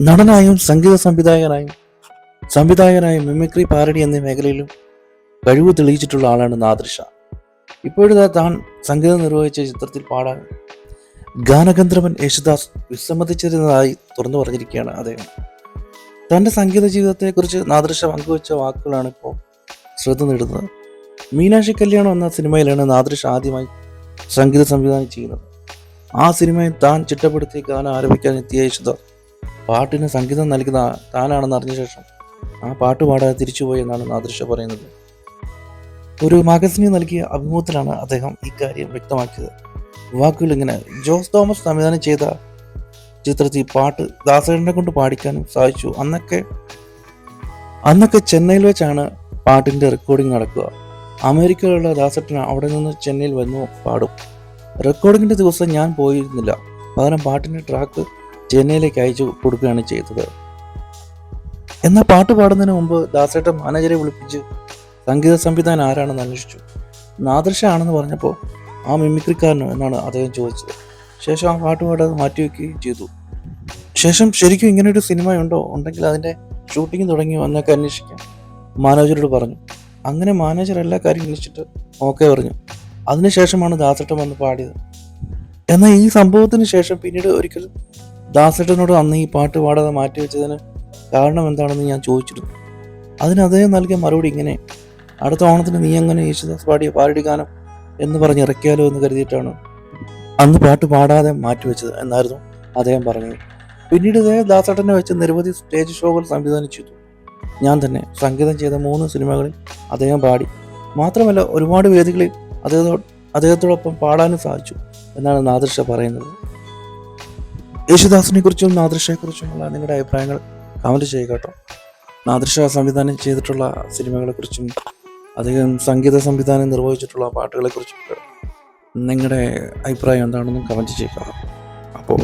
നടനായും സംഗീത സംവിധായകനായും സംവിധായകനായും mimicry parody എന്നീ മേഖലയിലും കഴിവ് തെളിയിച്ചിട്ടുള്ള ആളാണ് നാദൃഷ ഇപ്പോഴത്തെ താൻ സംഗീതം നിർവഹിച്ച ചിത്രത്തിൽ പാടാൻ ഗാനഗന്ധർവൻ യേശുദാസ് വിസമ്മതിച്ചിരുന്നതായി തുറന്നു പറഞ്ഞിരിക്കുകയാണ് അദ്ദേഹം. തന്റെ സംഗീത ജീവിതത്തെക്കുറിച്ച് നാദൃശ പങ്കുവച്ച വാക്കുകളാണ് ഇപ്പോൾ ശ്രദ്ധ നേടുന്നത്. മീനാക്ഷി കല്യാണം എന്ന സിനിമയിലാണ് നാദൃശ ആദ്യമായി സംഗീത സംവിധാനം ചെയ്യുന്നത്. ആ സിനിമയിൽ താൻ ചിട്ടപ്പെടുത്തി ഗാനം ആരംഭിക്കാൻ എത്തിയ യേശുദാസ് പാട്ടിന് സംഗീതം നൽകുന്ന താനാണെന്ന് അറിഞ്ഞ ശേഷം ആ പാട്ട് പാടാതെ തിരിച്ചുപോയി എന്നാണ് നാദൃശ പറയുന്നത്. ഒരു മാഗസിന് നൽകിയ അഭിമുഖത്തിലാണ് അദ്ദേഹം ഇക്കാര്യം വ്യക്തമാക്കിയത്. വാക്കുകൾ ഇങ്ങനെ ജോസ് തോമസ് സംവിധാനം ചെയ്ത ചിത്രത്തിൽ പാട്ട് ദാസേട്ടനെ കൊണ്ട് പാടിക്കാനും സാധിച്ചു. അന്നൊക്കെ അന്നൊക്കെ ചെന്നൈയിൽ വെച്ചാണ് പാട്ടിന്റെ റെക്കോർഡിംഗ് നടക്കുക. അമേരിക്കയിലുള്ള ദാസേട്ടൻ അവിടെ നിന്ന് ചെന്നൈയിൽ വന്നു പാടും. റെക്കോർഡിങ്ങിന്റെ ദിവസം ഞാൻ പോയിരുന്നില്ല. പകരം പാട്ടിന്റെ ട്രാക്ക് ചെന്നൈയിലേക്ക് അയച്ചു കൊടുക്കുകയാണ് ചെയ്തത്. എന്നാൽ പാട്ട് പാടുന്നതിന് മുമ്പ് ദാസേട്ടൻ മാനേജരെ വിളിപ്പിച്ച് സംഗീത സംവിധാനം ആരാണെന്ന് അന്വേഷിച്ചു. നാദൃശ ആണെന്ന് പറഞ്ഞപ്പോൾ ആ മിമിക്രിക്കാരനോ എന്നാണ് അദ്ദേഹം ചോദിച്ചത്. ശേഷം ആ പാട്ട് പാടാതെ മാറ്റിവെക്കുകയും ചെയ്തു. ശേഷം ശരിക്കും ഇങ്ങനൊരു സിനിമയുണ്ടോ? സിനിമ ഉണ്ടോ ഉണ്ടെങ്കിൽ അതിന്റെ ഷൂട്ടിംഗ് തുടങ്ങിയോ എന്നൊക്കെ അന്വേഷിക്കാം മാനേജരോട് പറഞ്ഞു. അങ്ങനെ മാനേജർ എല്ലാ കാര്യം വിളിച്ചിട്ട് ഓക്കെ പറഞ്ഞു. അതിനുശേഷമാണ് ദാസട്ടം വന്ന് പാടിയത്. എന്നാൽ ഈ സംഭവത്തിന് ശേഷം പിന്നീട് ഒരിക്കൽ ദാസേട്ടനോട് അന്ന് ഈ പാട്ട് പാടാതെ മാറ്റി വെച്ചതിന് കാരണം എന്താണെന്ന് ഞാൻ ചോദിച്ചിരുന്നു. അതിന് അദ്ദേഹം നൽകിയ മറുപടി ഇങ്ങനെ അടുത്ത ഓണത്തിന് നീ അങ്ങനെ യേശുദാസ് പാടിയ പാരടി ഗാനം എന്ന് പറഞ്ഞ് ഇറക്കിയാലോ എന്ന് കരുതിയിട്ടാണ് അന്ന് പാട്ട് പാടാതെ മാറ്റിവെച്ചത് എന്നായിരുന്നു അദ്ദേഹം പറഞ്ഞത്. പിന്നീട് അദ്ദേഹം ദാസേട്ടനെ വെച്ച് നിരവധി സ്റ്റേജ് ഷോകൾ സംവിധാനം ചെയ്തു. ഞാൻ തന്നെ സംഗീതം ചെയ്ത മൂന്ന് സിനിമകളിൽ അദ്ദേഹം പാടി. മാത്രമല്ല ഒരുപാട് വേദികളിൽ അദ്ദേഹത്തോ അദ്ദേഹത്തോടൊപ്പം പാടാനും സാധിച്ചു എന്നാണ് നാദൃശ പറയുന്നത്. യേശുദാസിനെ കുറിച്ചും നാദൃശയെ കുറിച്ചുമുള്ള നിങ്ങളുടെ അഭിപ്രായങ്ങൾ കമന്റ് ചെയ്യുക കേട്ടോ. നാദൃശ സംവിധാനം ചെയ്തിട്ടുള്ള സിനിമകളെക്കുറിച്ചും അദ്ദേഹം സംഗീത സംവിധാനം നിർവഹിച്ചിട്ടുള്ള പാട്ടുകളെക്കുറിച്ചും നിങ്ങളുടെ അഭിപ്രായം എന്താണെന്നും കമന്റ് ചെയ്യുക. അപ്പോൾ